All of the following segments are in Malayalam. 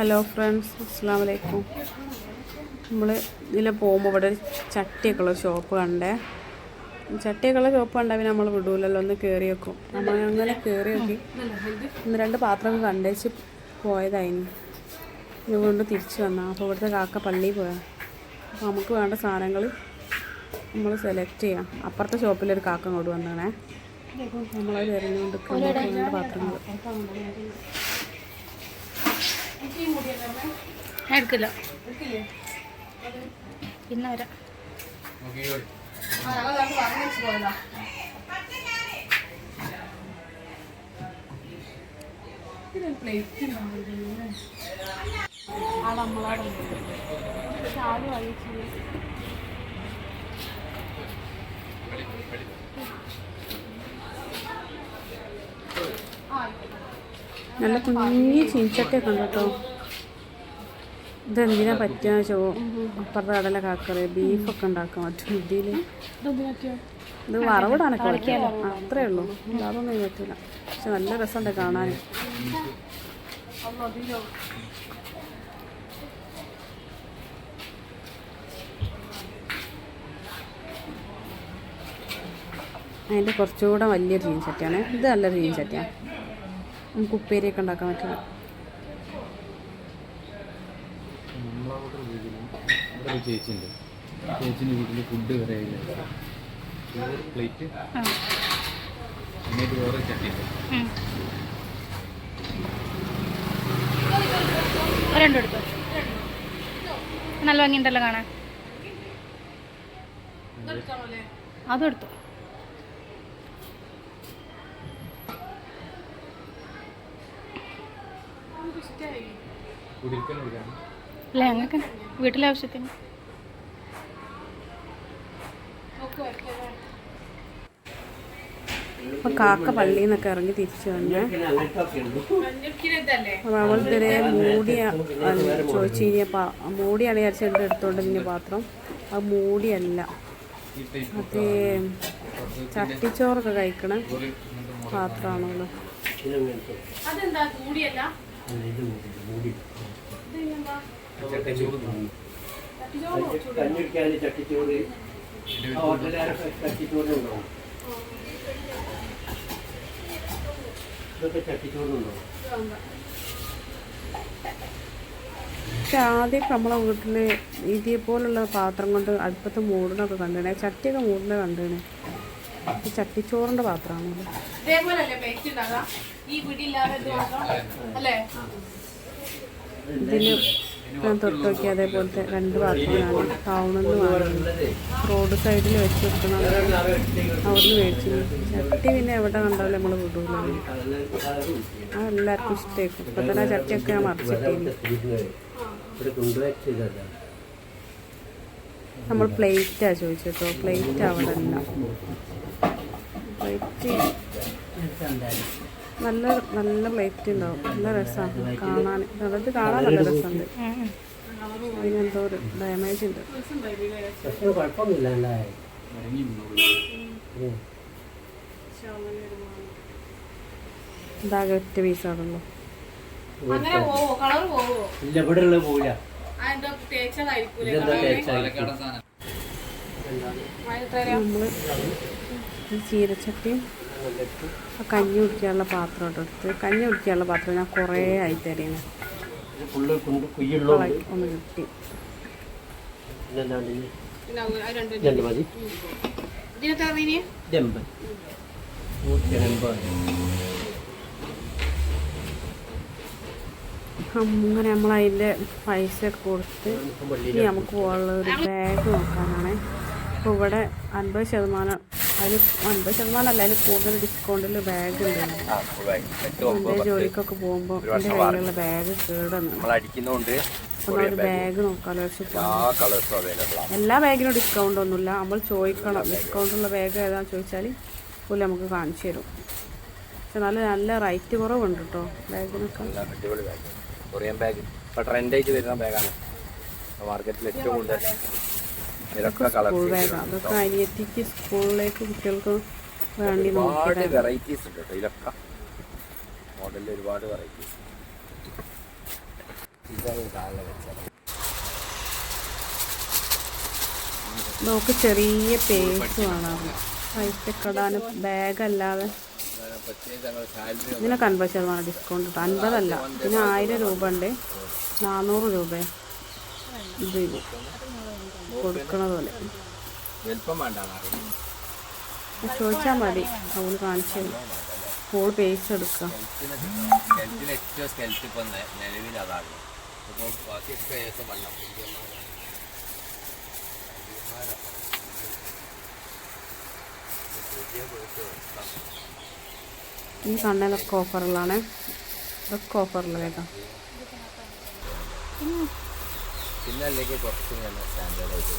ഹലോ ഫ്രണ്ട്സ് അസ്സാം വലൈക്കും നമ്മൾ ഇതിലെ പോകുമ്പോൾ ഇവിടെ ചട്ടിയൊക്കെ ഉള്ള ഷോപ്പ് കണ്ടേ. ചട്ടിയൊക്കെ ഉള്ള ഷോപ്പ് കണ്ടാൽ പിന്നെ നമ്മൾ വിടൂലല്ലോ ഒന്ന് കയറി വെക്കും. നമ്മൾ അങ്ങനെ കയറി നോക്കി. ഒന്ന് രണ്ട് പാത്രങ്ങൾ കണ്ടേച്ച് പോയതായിരുന്നു ഇത് കൊണ്ട് തിരിച്ചു വന്നാൽ അപ്പോൾ ഇവിടുത്തെ കാക്ക പള്ളിയിൽ പോയാൽ അപ്പോൾ നമുക്ക് വേണ്ട സാധനങ്ങൾ നമ്മൾ സെലക്ട് ചെയ്യാം. അപ്പുറത്തെ ഷോപ്പിലൊരു കാക്ക അങ്ങോട്ട് വന്നാണേ നമ്മളത് തിരഞ്ഞുകൊണ്ട് പാത്രങ്ങൾ എടുക്കില്ല. പിന്നെ വരാം. നല്ല കുഞ്ഞി ചീൻചട്ടിയൊക്കെ ഉണ്ട്? കേട്ടോ ഇതെന്തിനാ പറ്റുക ചോ അപ്പുറത്തെ കടല കാക്കറ് ബീഫൊക്കെ ഉണ്ടാക്കാൻ പറ്റും ഇതിൽ ഇത് വറവിടാനൊക്കെ പറ്റും. അത്രേ ഉള്ളൂ. അതൊന്നും പറ്റില്ല പക്ഷെ നല്ല രസമുണ്ട് കാണാൻ അതിന്റെ കുറച്ചുകൂടെ വലിയ റീൻ ചട്ടിയാണ് ഇത് നല്ല റീൻ ചട്ടിയാണ് നമുക്ക് ഉപ്പേരിയൊക്കെ ഉണ്ടാക്കാൻ പറ്റില്ല നമ്മളവിടെ വീട്ടിലും ഇവിടെ ഒരു ചേച്ചിയുണ്ട്. ചേച്ചിന്റെ വീട്ടിൽ ഫുഡ് വരെ ചോറ് പ്ലേറ്റ് എന്നിട്ട് വേറെ ചട്ടി രണ്ടും എടുത്തു നല്ല ഭംഗിയുണ്ടല്ലോ കാണാൻ. അതും എടുത്തു കുടിക്കാൻ കൊടുക്കാൻ അല്ലേ? ഞങ്ങൾക്ക് വീട്ടിലെ ആവശ്യത്തിന് അപ്പോൾ കാക്ക പള്ളിയിൽ നിന്നൊക്കെ ഇറങ്ങി തിരിച്ചു വന്ന് അപ്പോൾ നമ്മളിതുവരെ മൂടിയ ചോദിച്ചു കഴിഞ്ഞാൽ മൂടിയാണ് വിചാരിച്ച് എന്റെ എടുത്തോണ്ട് നിന്ന പാത്രം? അത് മൂടിയല്ല. മറ്റേ ചട്ടിച്ചോറൊക്കെ കഴിക്കണ പാത്രമാണല്ലോ കഞ്ഞിടിക്കാൻ ചട്ടിച്ചോറ് ഇതൊക്കെ പക്ഷെ ആദ്യമൊക്കെ നമ്മളെ വീട്ടിൽ ഇതേപോലുള്ള പാത്രം കൊണ്ട് അടുപ്പത്ത് മൂടണൊക്കെ കണ്ടിണേ ചട്ടിയൊക്കെ മൂടണ കണ്ടിണേ ചട്ടിച്ചോറിന്റെ പാത്രമാണ് പാത്രമാണല്ലോ ഇതിൽ ഞാൻ തൊട്ട് നോക്കി അതേപോലത്തെ രണ്ട് പാത്രങ്ങളാണ് ടൗണിൽ നിന്ന് വാങ്ങുന്നത്. റോഡ് സൈഡിൽ വെച്ച് വെക്കണം അവിടുന്ന് മേടിച്ചു. ചട്ടി പിന്നെ എവിടെ കണ്ടാലും നമ്മൾ വിടൂല. ആ എല്ലാവർക്കും ഇഷ്ടമായിരിക്കും. ഇപ്പം തന്നെ ചട്ടിയൊക്കെ ഞാൻ മറിച്ചിട്ടില്ല നമ്മൾ പ്ലേറ്റാണ് ചോദിച്ചിട്ടോ പ്ലേറ്റ് അവിടെ അല്ല പ്ലേറ്റ് നല്ല നല്ല പ്ലേറ്റ് ഉണ്ടാവും. നല്ല രസമാണ് കാണാൻ അതായത് കാണാൻ നല്ല രസമുണ്ട്. അതിനെന്തോ ഒരു ഡാമേജ് ഉണ്ട്. ഇതാകെ ഒറ്റ പീസാണല്ലോ ഇല്ല ഇവിടെ ഉള്ളത് പോവില്ല ചീരച്ചട്ടിയും കഞ്ഞി കുടിക്കാനുള്ള പാത്രം എടുത്ത് കഞ്ഞി കുടിക്കാനുള്ള പാത്രം ഞാൻ കുറേ ആയി കൊണ്ട് ഒന്ന് കിട്ടി അങ്ങനെ നമ്മൾ അതിന്റെ പൈസ ഒക്കെ കൊടുത്ത് ഇനി നമുക്ക് പോകാനുള്ള ഒരു ബാഗ് നോക്കാനാണ്. അപ്പോൾ ഇവിടെ അൻപത് ശതമാനം അതിൽ അൻപത് ശതമാനം അല്ല അതിൽ കൂടുതൽ ഡിസ്കൗണ്ടിൽ ബാഗ് ഉണ്ട്. ജോലിക്കൊക്കെ പോകുമ്പോൾ എന്റെ കയ്യിലുള്ള ബാഗ് ഒരു ബാഗ് പക്ഷേ എല്ലാ ബാഗിനും ഡിസ്കൗണ്ട് ഒന്നുമില്ല. നമ്മൾ ചോദിക്കണം. ഡിസ്കൗണ്ട് ഉള്ള ബാഗ് ഏതാണെന്ന് ചോദിച്ചാൽ പുള്ളി നമുക്ക് കാണിച്ചു തരും. പക്ഷെ നല്ല നല്ല റേറ്റ് കുറവുണ്ട് കേട്ടോ ബാഗിനൊക്കെ കൊറിയൻ ബാഗ് ഇപ്പൊ ട്രെൻഡായിട്ട് വരുന്ന ബാഗാണ് മാർക്കറ്റിൽ ഏറ്റവും കൂടുതൽ സ്കൂൾ കളർ ബാഗ് അതൊക്കെ അനിയത്തിക്ക് സ്കൂളിലേക്ക് കുട്ടികൾക്ക് വേണ്ടി ഒരുപാട് നോക്കിയതാണ് വെറൈറ്റീസ് ഉണ്ട് കേട്ടോ ഇതിലൊക്കെ മോഡലിൽ ഒരുപാട് വെറൈറ്റീസ് നമുക്ക് ചെറിയ പേസ് വേണം പൈസ കടാന് ബാഗല്ലാതെ ഇതിനൊക്കെ അൻപത് ശതമാനം ഡിസ്കൗണ്ട് കിട്ടും അൻപതല്ല. ഇതിന് ആയിരം രൂപ ഉണ്ട്. നാനൂറ് രൂപ. ഇത്. കൊടുക്കണത് പോലെ ചോദിച്ചാൽ മതി. അവൾ കാണിച്ചു ഫോൾ പേസ്റ്റ് എടുക്കാം. ഈ കണ്ണലൊക്കെ ഓഫറിലാണ് ഇതൊക്കെ ഓഫറിൽ കേട്ടോ പിന്നെ അല്ലെങ്കിൽ കുറച്ച് നല്ല സ്റ്റാൻഡേർഡ് ആയിട്ട്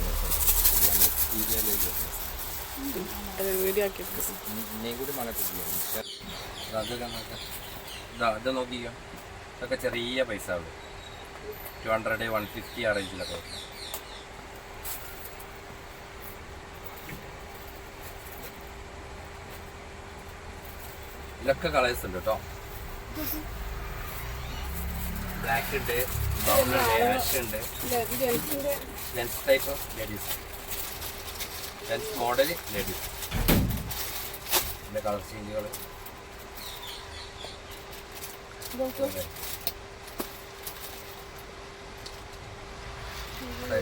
മെറ്റീരിയൽ വീഡിയോ ആക്കി ഇന്നേം കൂടി മണക്കിട്ടില്ല അത് നമുക്ക് ഇതാ ഇത് നോക്കിക്കോ. ഇതൊക്കെ ചെറിയ പൈസ ആവും. ടു ഹൺഡ്രഡ് വൺ ഫിഫ്റ്റി ആ റേഞ്ചിലൊക്കെ ഇതൊക്കെ കളേഴ്സ് ഉണ്ട് കേട്ടോ. ബ്ലാക്ക് ഉണ്ട് ബ്രൗൺ ഉണ്ട്. ആഷ് ഉണ്ട് lens type ladies lens model ladies പിന്നെ കളർ ചേഞ്ചുകൾ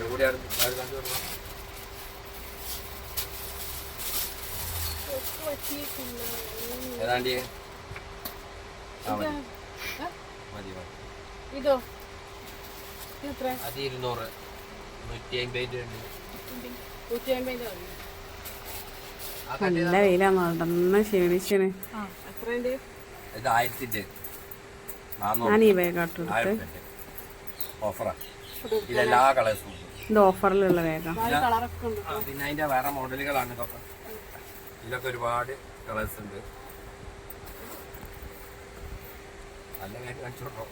കൂടി ആര് ആര് കണ്ടു വരണം? ഏതാണ്ടി മതി മതി. ഇതോ? അത് ഇരുന്നൂറ്. നൂറ്റി അമ്പതിന്റെ ഉണ്ട് നൂറ്റി അമ്പതിന്റെ ആ കട്ടി നല്ല വെയിലാണ് നടന്ന് എത്രയുണ്ട്? ഇത് ആയിരത്തിന്റെ. ഞാൻ ഈ ബാഗാട്ട് ഓഫറാ. ഇതെല്ലാ കളേഴ്സും ഉണ്ട്. ഇത് ഓഫറിലുള്ള ബാഗാ കളറൊക്കെ ഉണ്ട്. പിന്നെ അതിന്റെ വേറെ മോഡലുകളാണ് ഇതൊക്കെ. ഇതിലൊക്കെ ഒരുപാട് കളേഴ്സ് ഉണ്ട്. നല്ല കാര്യം കാണിച്ചോട്ടോ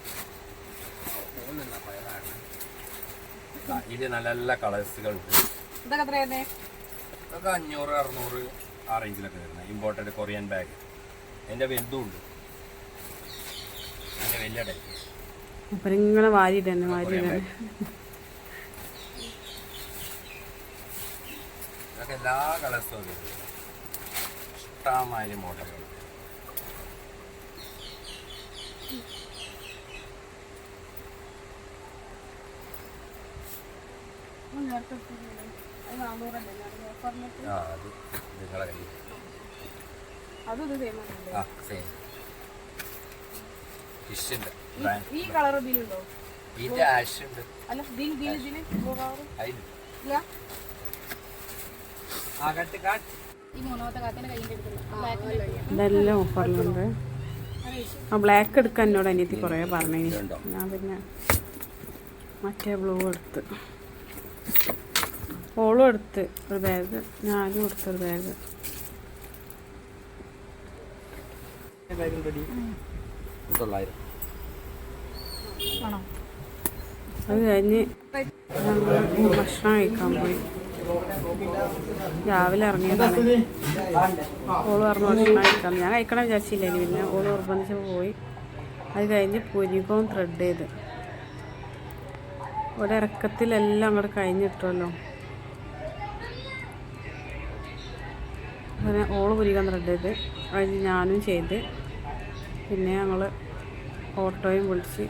ഇതിൽ നല്ല നല്ല കളേഴ്സുകൾ ഉണ്ട് ഇതൊക്കെ എത്രയായിരുന്നേ ഇതൊക്കെ അഞ്ഞൂറ് അറുന്നൂറ് ആ റേഞ്ചിലൊക്കെ വരുന്നത് ഇമ്പോർട്ടഡ് കൊറിയൻ ബാഗ് എന്റെ വലുതും ഉണ്ട്. എന്റെ വലിയ ടൈപ്പ് അപ്പൊ നിങ്ങളെ വാരി തന്നെ വാരി കൊറിയൻ തന്നെ. ബാഗ് ഇതൊക്കെ എല്ലാ കളേഴ്സും ഉണ്ട് ഇഷ്ടമാതിരി മോഡലുകൾ ആ അത് നിങ്ങളെ കയ്യിൽ. ആ സെയിം ഫിഷ് ഉണ്ട്. ഈ കളർ ഇതിലുണ്ടോ? ഇതിന്റെ ആഷ് ഉണ്ട്. അല്ല ആ കട്ട് കാട്ട്. ഇതെല്ലാം ഓഫറിലുണ്ട് ആ ബ്ലാക്ക് എടുക്കാൻ എന്നോട് അനിയത്തി കുറേ പറഞ്ഞു ഞാൻ പിന്നെ മറ്റേ ബ്ലൂ എടുത്ത്. ഓളും എടുത്ത് ഒരു ബാഗ് ഞാനും എടുത്തൊരു ബാഗ് തൊള്ളായിരം. ആണോ? അത് കഴിഞ്ഞ് ഭക്ഷണം കഴിക്കാൻ പോയി. രാവിലെ ഇറങ്ങിയതാണ്. ഓൾ പറഞ്ഞു ഭക്ഷണം കഴിക്കാൻ ഞാൻ കഴിക്കണം വിചാരിച്ചില്ല പിന്നെ ഓൾ നിർബന്ധിച്ച് പോയി. അത് കഴിഞ്ഞ് പുരികവും ത്രെഡ് ചെയ്ത്. ഇവിടെ ഇറക്കത്തിലെല്ലാം അങ്ങോട്ട് കഴിഞ്ഞിട്ടല്ലോ അങ്ങനെ ഓൾ പുരിക്കാൻ ത്രെഡ് ചെയ്ത് കഴിഞ്ഞ് ഞാനും ചെയ്ത്. പിന്നെ ഞങ്ങൾ ഓട്ടോയും വിളിച്ച്